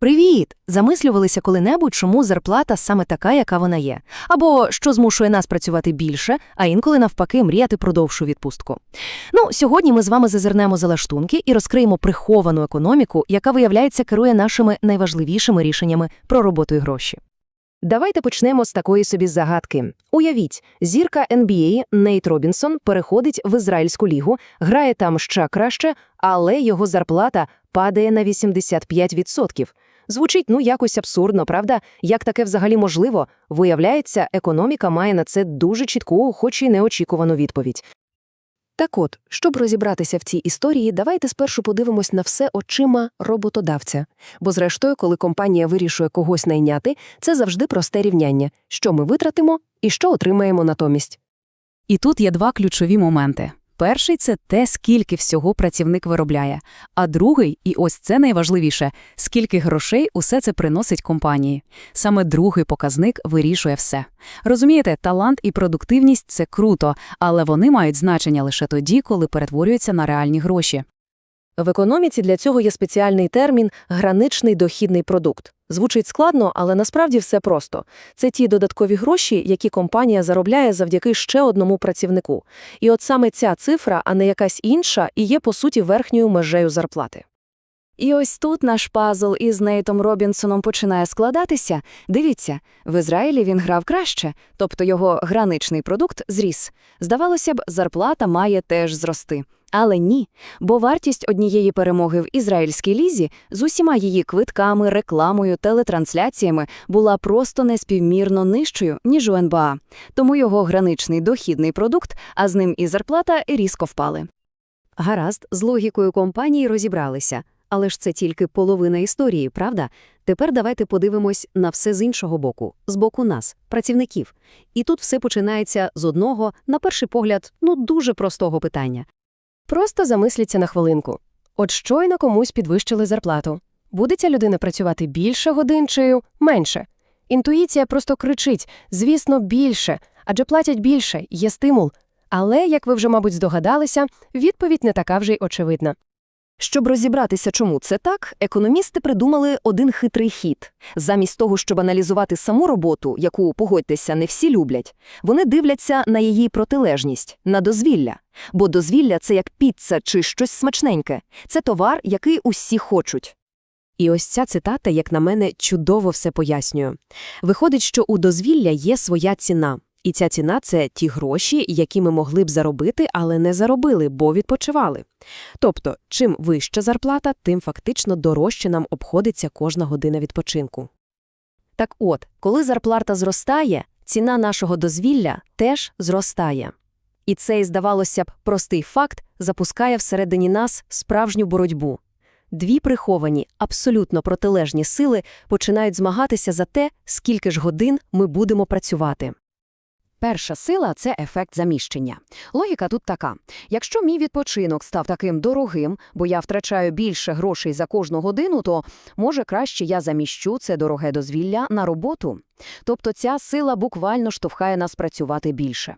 Привіт! Замислювалися коли-небудь, чому зарплата саме така, яка вона є, або що змушує нас працювати більше, а інколи навпаки мріяти про довшу відпустку. Ну, сьогодні ми з вами зазирнемо за лаштунки і розкриємо приховану економіку, яка, виявляється, керує нашими найважливішими рішеннями про роботу і гроші. Давайте почнемо з такої собі загадки. Уявіть, зірка NBA Нейт Робінсон переходить в Ізраїльську лігу, грає там ще краще, але його зарплата падає на 85%. Звучить ну якось абсурдно, правда? Як таке взагалі можливо? Виявляється, економіка має на це дуже чітку, хоч і неочікувану відповідь. Так от, щоб розібратися в цій історії, давайте спершу подивимось на все очима роботодавця. Бо, зрештою, коли компанія вирішує когось найняти, це завжди просте рівняння, що ми витратимо і що отримаємо натомість. І тут є два ключові моменти. Перший це те, скільки всього працівник виробляє, а другий, і ось це найважливіше, скільки грошей усе це приносить компанії. Саме другий показник вирішує все. Розумієте, талант і продуктивність це круто, але вони мають значення лише тоді, коли перетворюються на реальні гроші. В економіці для цього є спеціальний термін граничний дохідний продукт. Звучить складно, але насправді все просто. Це ті додаткові гроші, які компанія заробляє завдяки ще одному працівнику. І от саме ця цифра, а не якась інша, і є по суті верхньою межею зарплати. І ось тут наш пазл із Нейтом Робінсоном починає складатися. Дивіться, в Ізраїлі він грав краще, тобто його граничний продукт зріс. Здавалося б, зарплата має теж зрости. Але ні, бо вартість однієї перемоги в ізраїльській лізі з усіма її квитками, рекламою, телетрансляціями була просто неспівмірно нижчою, ніж у НБА. Тому його граничний дохідний продукт, а з ним і зарплата різко впали. Гаразд, з логікою компанії розібралися. Але ж це тільки половина історії, правда? Тепер давайте подивимось на все з іншого боку, з боку нас, працівників. І тут все починається з одного, на перший погляд, ну дуже простого питання. Просто замисліться на хвилинку. От щойно комусь підвищили зарплату. Буде ця людина працювати більше годин чи менше? Інтуїція просто кричить, звісно, більше, адже платять більше, є стимул. Але, як ви вже, мабуть, здогадалися, відповідь не така вже й очевидна. Щоб розібратися, чому це так, економісти придумали один хитрий хід. Замість того, щоб аналізувати саму роботу, яку, погодьтеся, не всі люблять, вони дивляться на її протилежність, на дозвілля. Бо дозвілля – це як піца чи щось смачненьке. Це товар, який усі хочуть. І ось ця цитата, як на мене, чудово все пояснює. Виходить, що у дозвілля є своя ціна. І ця ціна це ті гроші, які ми могли б заробити, але не заробили, бо відпочивали. Тобто, чим вища зарплата, тим фактично дорожче нам обходиться кожна година відпочинку. Так от, коли зарплата зростає, ціна нашого дозвілля теж зростає. І цей, здавалося б, простий факт запускає всередині нас справжню боротьбу. Дві приховані, абсолютно протилежні сили починають змагатися за те, скільки ж годин ми будемо працювати. Перша сила це ефект заміщення. Логіка тут така: якщо мій відпочинок став таким дорогим, бо я втрачаю більше грошей за кожну годину, то може краще я заміщу це дороге дозвілля на роботу. Тобто ця сила буквально штовхає нас працювати більше.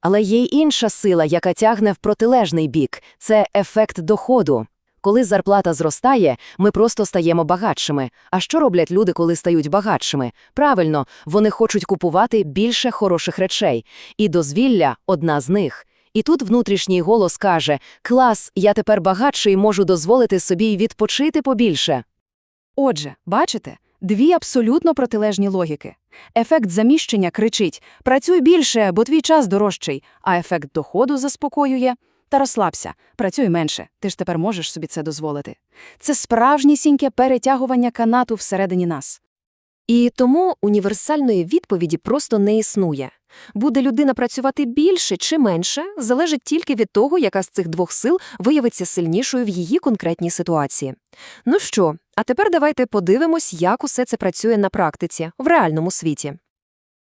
Але є й інша сила, яка тягне в протилежний бік це ефект доходу. Коли зарплата зростає, ми просто стаємо багатшими. А що роблять люди, коли стають багатшими? Правильно, вони хочуть купувати більше хороших речей. І дозвілля одна з них. І тут внутрішній голос каже: Клас, я тепер багатший можу дозволити собі відпочити побільше. Отже, бачите, дві абсолютно протилежні логіки. Ефект заміщення кричить «працюй більше, бо твій час дорожчий», а ефект доходу заспокоює «та розслабся, працюй менше, ти ж тепер можеш собі це дозволити». Це справжнісіньке перетягування канату всередині нас. І тому універсальної відповіді просто не існує. Буде людина працювати більше чи менше, залежить тільки від того, яка з цих двох сил виявиться сильнішою в її конкретній ситуації. Ну що, а тепер давайте подивимось, як усе це працює на практиці, в реальному світі.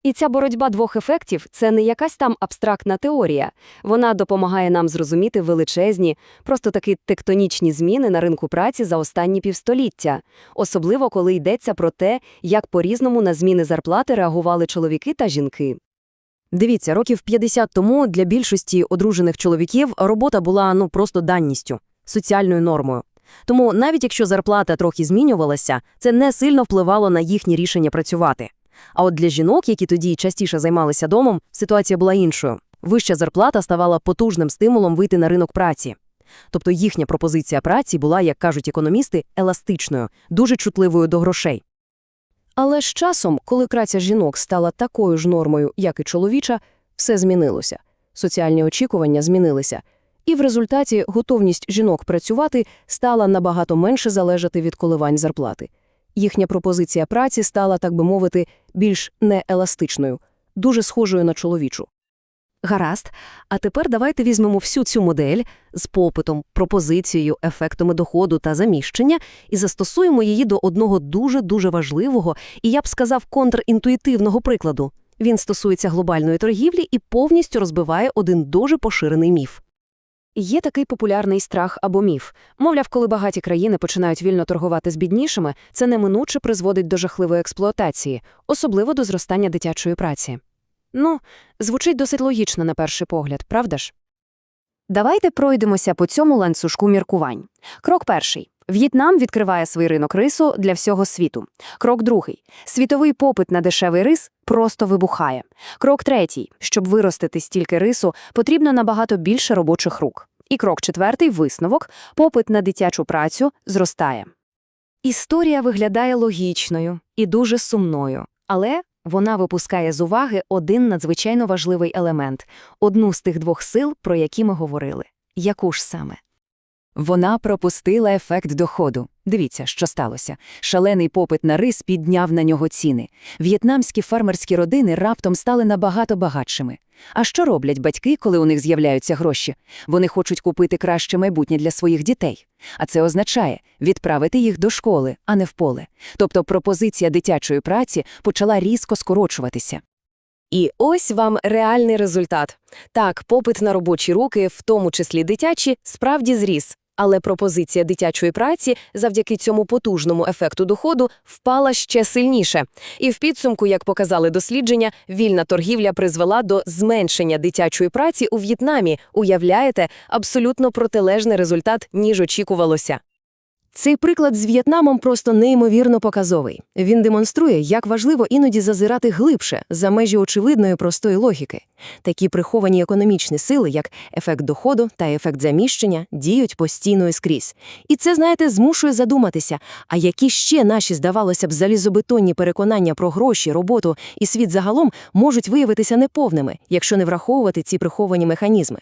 І ця боротьба двох ефектів це не якась там абстрактна теорія. Вона допомагає нам зрозуміти величезні, просто такі тектонічні зміни на ринку праці за останні півстоліття, особливо коли йдеться про те, як по-різному на зміни зарплати реагували чоловіки та жінки. Дивіться, років 50 тому для більшості одружених чоловіків робота була ну просто данністю, соціальною нормою. Тому навіть якщо зарплата трохи змінювалася, це не сильно впливало на їхнє рішення працювати. А от для жінок, які тоді частіше займалися домом, ситуація була іншою. Вища зарплата ставала потужним стимулом вийти на ринок праці. Тобто їхня пропозиція праці була, як кажуть економісти, еластичною, дуже чутливою до грошей. Але з часом, коли праця жінок стала такою ж нормою, як і чоловіча, все змінилося. Соціальні очікування змінилися. І в результаті готовність жінок працювати стала набагато менше залежати від коливань зарплати. Їхня пропозиція праці стала, так би мовити, більш нееластичною, дуже схожою на чоловічу. Гаразд. А тепер давайте візьмемо всю цю модель з попитом, пропозицією, ефектами доходу та заміщення і застосуємо її до одного дуже-дуже важливого і, я б сказав, контрінтуїтивного прикладу. Він стосується глобальної торгівлі і повністю розбиває один дуже поширений міф. Є такий популярний страх або міф. Мовляв, коли багаті країни починають вільно торгувати з біднішими, це неминуче призводить до жахливої експлуатації, особливо до зростання дитячої праці. Ну, звучить досить логічно на перший погляд, правда ж? Давайте пройдемося по цьому ланцюжку міркувань. Крок перший. В'єтнам відкриває свій ринок рису для всього світу. Крок другий. Світовий попит на дешевий рис просто вибухає. Крок третій. Щоб виростити стільки рису, потрібно набагато більше робочих рук. І крок четвертий – висновок. Попит на дитячу працю зростає. Історія виглядає логічною і дуже сумною, але вона випускає з уваги один надзвичайно важливий елемент – одну з тих двох сил, про які ми говорили. Яку ж саме? Вона пропустила ефект доходу. Дивіться, що сталося. Шалений попит на рис підняв на нього ціни. В'єтнамські фермерські родини раптом стали набагато багатшими. А що роблять батьки, коли у них з'являються гроші? Вони хочуть купити краще майбутнє для своїх дітей. А це означає відправити їх до школи, а не в поле. Тобто пропозиція дитячої праці почала різко скорочуватися. І ось вам реальний результат. Так, попит на робочі руки, в тому числі дитячі, справді зріс. Але пропозиція дитячої праці завдяки цьому потужному ефекту доходу впала ще сильніше. І в підсумку, як показали дослідження, вільна торгівля призвела до зменшення дитячої праці у В'єтнамі. Уявляєте, абсолютно протилежний результат, ніж очікувалося. Цей приклад з В'єтнамом просто неймовірно показовий. Він демонструє, як важливо іноді зазирати глибше за межі очевидної простої логіки. Такі приховані економічні сили, як ефект доходу та ефект заміщення, діють постійно і скрізь. І це, знаєте, змушує задуматися, а які ще наші, здавалося б, залізобетонні переконання про гроші, роботу і світ загалом можуть виявитися неповними, якщо не враховувати ці приховані механізми.